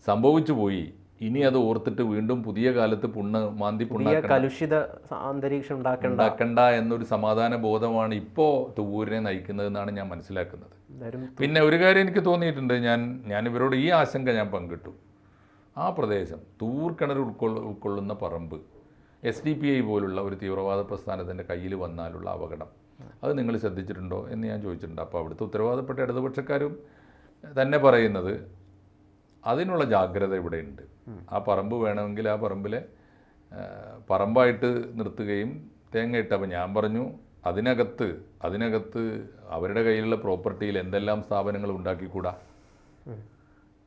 Speaker 2: സംഭവിച്ചു പോയി. ഇനി അത് ഓർത്തിട്ട് വീണ്ടും പുതിയ കാലത്ത് പുണ്ണ് മാന്തി പുണ്ണാക്കണ്ട.
Speaker 1: കലുഷിത അന്തരീക്ഷം ഉണ്ടാക്കേണ്ട.
Speaker 2: എന്നൊരു സമാധാന ബോധമാണ് ഇപ്പോൾ തുവൂരിനെ നയിക്കുന്നത് എന്നാണ് ഞാൻ മനസ്സിലാക്കുന്നത്. പിന്നെ ഒരു കാര്യം എനിക്ക് തോന്നിയിട്ടുണ്ട്. ഞാൻ ഞാൻ ഇവരോട് ഈ ആശങ്ക ഞാൻ പങ്കിട്ടു. ആ പ്രദേശം തൂർ കിണർ ഉൾക്കൊള്ള ഉൾക്കൊള്ളുന്ന പറമ്പ്. എസ് ഡി പി ഐ പോലുള്ള ഒരു തീവ്രവാദ പ്രസ്ഥാനത്തിന്റെ കയ്യിൽ വന്നാലുള്ള അപകടം. അത് നിങ്ങൾ ശ്രദ്ധിച്ചിട്ടുണ്ടോ എന്ന് ഞാൻ ചോദിച്ചിട്ടുണ്ട്. അപ്പോൾ അവിടുത്തെ ഉത്തരവാദപ്പെട്ട ഇടതുപക്ഷക്കാരും തന്നെ പറയുന്നത് അതിനുള്ള ജാഗ്രത ഇവിടെയുണ്ട്. ആ പറമ്പ് വേണമെങ്കിൽ ആ പറമ്പിലെ പറമ്പായിട്ട് നിർത്തുകയും തേങ്ങ ഇട്ട് അപ്പോൾ ഞാൻ പറഞ്ഞു അതിനകത്ത് അതിനകത്ത് അവരുടെ കയ്യിലുള്ള പ്രോപ്പർട്ടിയിൽ എന്തെല്ലാം സ്ഥാപനങ്ങൾ ഉണ്ടാക്കിക്കൂടാ?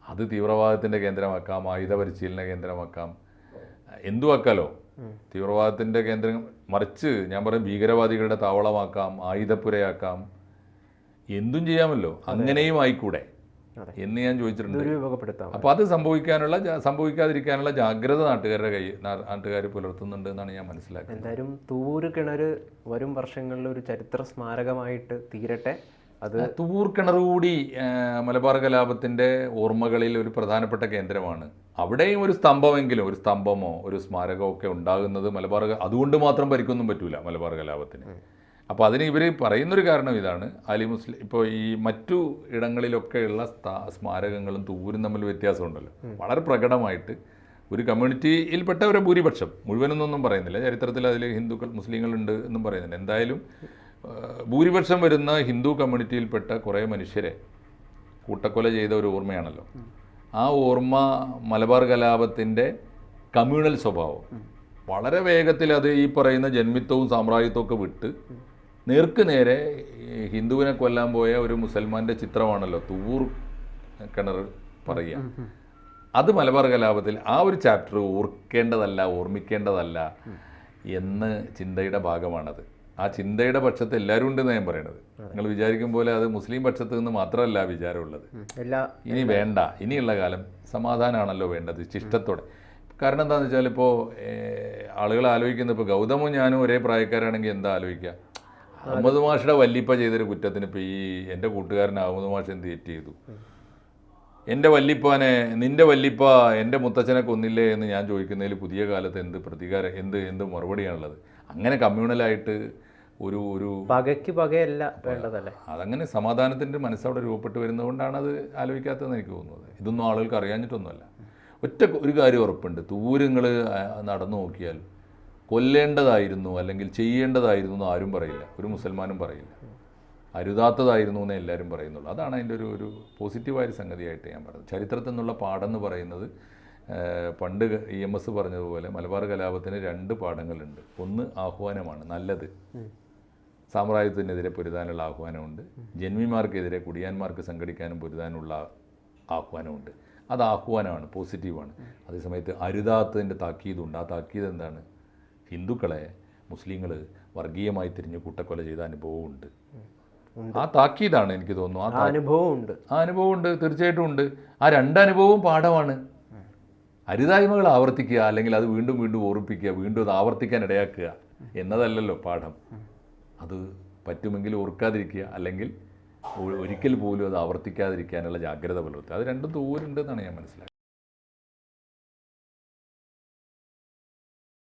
Speaker 2: അത് തീവ്രവാദത്തിന്റെ കേന്ദ്രമാക്കാം ആയുധ പരിശീലന കേന്ദ്രമാക്കാം. എന്തു ആക്കാലോ തീവ്രവാദത്തിന്റെ കേന്ദ്രം മറിച്ച് ഞാൻ പറയും ഭീകരവാദികളുടെ താവളമാക്കാം ആയുധപ്പുരയാക്കാം എന്തും ചെയ്യാമല്ലോ. അങ്ങനെയും ആയിക്കൂടെ. എന്ന് ഞാൻ ചോദിച്ചിട്ടുണ്ട്.
Speaker 1: അപ്പൊ
Speaker 2: അപ്പോൾ അത് സംഭവിക്കാനുള്ള സംഭവിക്കാതിരിക്കാനുള്ള ജാഗ്രത നാട്ടുകാരുടെ കൈ നാട്ടുകാർ പുലർത്തുന്നുണ്ട് എന്നാണ് ഞാൻ മനസ്സിലാക്കുന്നത്.
Speaker 1: എന്തായാലും തൂര് കിണർ വരും വർഷങ്ങളിൽ ഒരു ചരിത്ര സ്മാരകമായിട്ട് തീരട്ടെ. അത്
Speaker 2: തൂർ കിണർ കൂടി മലബാർ കലാപത്തിന്റെ ഓർമ്മകളിൽ ഒരു പ്രധാനപ്പെട്ട കേന്ദ്രമാണ്. അവിടെയും ഒരു സ്തംഭമെങ്കിലും ഒരു സ്തംഭമോ ഒരു സ്മാരകമോ ഒക്കെ ഉണ്ടാകുന്നത് മലബാർ അതുകൊണ്ട് മാത്രം ഭരിക്കൊന്നും പറ്റൂല മലബാർ കലാപത്തിന്. അപ്പോൾ അതിന് ഇവർ പറയുന്നൊരു കാരണം ഇതാണ്. അലി മുസ്ലിം ഇപ്പോൾ ഈ മറ്റു ഇടങ്ങളിലൊക്കെയുള്ള സ്മാരകങ്ങളും തൂരും തമ്മിൽ വ്യത്യാസമുണ്ടല്ലോ. വളരെ പ്രകടമായിട്ട് ഒരു കമ്മ്യൂണിറ്റിയിൽപ്പെട്ട ഒരു ഭൂരിപക്ഷം മുഴുവനൊന്നും പറയുന്നില്ല. ചരിത്രത്തിൽ അതിൽ ഹിന്ദുക്കൾ മുസ്ലിങ്ങളുണ്ട് എന്നും പറയുന്നില്ല എന്തായാലും ഭൂരിപക്ഷം വരുന്ന ഹിന്ദു കമ്മ്യൂണിറ്റിയിൽപ്പെട്ട കുറേ മനുഷ്യരെ കൂട്ടക്കൊല ചെയ്ത ഒരു ഓർമ്മയാണല്ലോ. ആ ഓർമ്മ മലബാർ കലാപത്തിന്റെ കമ്മ്യൂണൽ സ്വഭാവം. വളരെ വേഗത്തിൽ അത് ഈ പറയുന്ന ജന്മിത്വവും സാമ്രാജ്യത്വവും ഒക്കെ വിട്ട് നേർക്ക് നേരെ ഹിന്ദുവിനെ കൊല്ലാൻ പോയ ഒരു മുസൽമാന്റെ ചിത്രമാണല്ലോ തൂർ കിണർ പറയുക. അത് മലബാർ കലാപത്തിൽ ആ ഒരു ചാപ്റ്റർ ഓർക്കേണ്ടതല്ല ഓർമ്മിക്കേണ്ടതല്ല എന്ന് ചിന്തയുടെ ഭാഗമാണത്. ആ ചിന്തയുടെ പക്ഷത്ത് എല്ലാവരും ഉണ്ടെന്ന് ഞാൻ പറയണത്. നിങ്ങൾ വിചാരിക്കും പോലെ അത് മുസ്ലിം പക്ഷത്ത് നിന്ന് മാത്രമല്ല വിചാരമുള്ളത്. ഇനി വേണ്ട. ഇനിയുള്ള കാലം സമാധാനമാണല്ലോ വേണ്ടത് ശിഷ്ടത്തോടെ കാരണം എന്താണെന്ന് വെച്ചാൽ ഇപ്പോൾ ആളുകൾ ആലോചിക്കുന്നത് ഇപ്പോൾ ഗൗതമും ഞാനും ഒരേ പ്രായക്കാരാണെങ്കിൽ എന്താ ആലോചിക്കുക അഹമ്മദ് മാഷയുടെ വല്ലിപ്പ ചെയ്തൊരു കുറ്റത്തിന് ഇപ്പോൾ ഈ എന്റെ കൂട്ടുകാരൻ അഹമ്മദ് മാഷ് എന്ത് തെറ്റ് ചെയ്തു? എന്റെ വല്ലിപ്പാനെ നിന്റെ വല്ലിപ്പ എന്റെ മുത്തച്ഛനെ കൊന്നില്ലേ എന്ന് ഞാൻ ചോദിക്കുന്നതിൽ പുതിയ കാലത്ത് എന്ത് പ്രതികാരം എന്ത് എന്ത് മറുപടിയാണുള്ളത്? അങ്ങനെ കമ്മ്യൂണലായിട്ട് ഒരു ഒരു
Speaker 1: പകയ്ക്ക് പകയല്ല വേണ്ടതല്ലേ?
Speaker 2: അതങ്ങനെ സമാധാനത്തിന്റെ മനസ്സവിടെ രൂപപ്പെട്ട് വരുന്നതുകൊണ്ടാണ് അത് ആലോചിക്കാത്തതെന്ന് എനിക്ക് തോന്നുന്നത്. ഇതൊന്നും ആളുകൾക്ക് അറിയാഞ്ഞിട്ടൊന്നുമല്ല. ഒറ്റ ഒരു കാര്യം ഉറപ്പുണ്ട്. തൂരങ്ങൾ നടന്നു നോക്കിയാൽ കൊല്ലേണ്ടതായിരുന്നു അല്ലെങ്കിൽ ചെയ്യേണ്ടതായിരുന്നു എന്ന് ആരും പറയില്ല. ഒരു മുസൽമാനും പറയില്ല. അരുതാത്തതായിരുന്നു എന്നേ എല്ലാവരും പറയുന്നുള്ളൂ. അതാണ് അതിന്റെ ഒരു ഒരു പോസിറ്റീവായ സംഗതിയായിട്ട് ഞാൻ പറയുന്നത്. ചരിത്രത്തിൽ നിന്നുള്ള പാഠം എന്ന് പറയുന്നത് പണ്ട് ഇ എം എസ് പറഞ്ഞതുപോലെ മലബാർ കലാപത്തിന് രണ്ട് പാഠങ്ങളുണ്ട്. ഒന്ന് ആഹ്വാനമാണ് നല്ലത്. സാമ്രാജ്യത്തിനെതിരെ പൊരുതാനുള്ള ആഹ്വാനമുണ്ട്. ജന്മിമാർക്കെതിരെ കുടിയാന്മാർക്ക് സംഘടിക്കാനും പൊരുതാനുള്ള ആഹ്വാനമുണ്ട്. അത് ആഹ്വാനമാണ് പോസിറ്റീവാണ്. അതേസമയത്ത് അരുതാത്തതിന്റെ താക്കീതുണ്ട്. ആ താക്കീത് എന്താണ്? ഹിന്ദുക്കളെ മുസ്ലിങ്ങൾ വർഗീയമായി തിരിഞ്ഞ് കൂട്ടക്കൊല ചെയ്ത അനുഭവമുണ്ട്. ആ താക്കീതാണ് എനിക്ക് തോന്നുന്നു. ആ
Speaker 1: അനുഭവമുണ്ട്.
Speaker 2: ആ അനുഭവമുണ്ട് തീർച്ചയായിട്ടും ഉണ്ട്. ആ രണ്ട് അനുഭവവും പാഠമാണ്. അരുതായ്മകൾ ആവർത്തിക്കുക അല്ലെങ്കിൽ അത് വീണ്ടും വീണ്ടും ഓർപ്പിക്കുക വീണ്ടും അത് ആവർത്തിക്കാൻ ഇടയാക്കുക എന്നതല്ലല്ലോ പാഠം. അത് പറ്റുമെങ്കിൽ ഓർക്കാതിരിക്കുക അല്ലെങ്കിൽ ഒരിക്കൽ പോലും അത് ആവർത്തിക്കാതിരിക്കാനുള്ള ജാഗ്രത പുലർത്തുക. അത് രണ്ടും ദൂരുണ്ടെന്നാണ് ഞാൻ മനസ്സിലാക്കുന്നത്.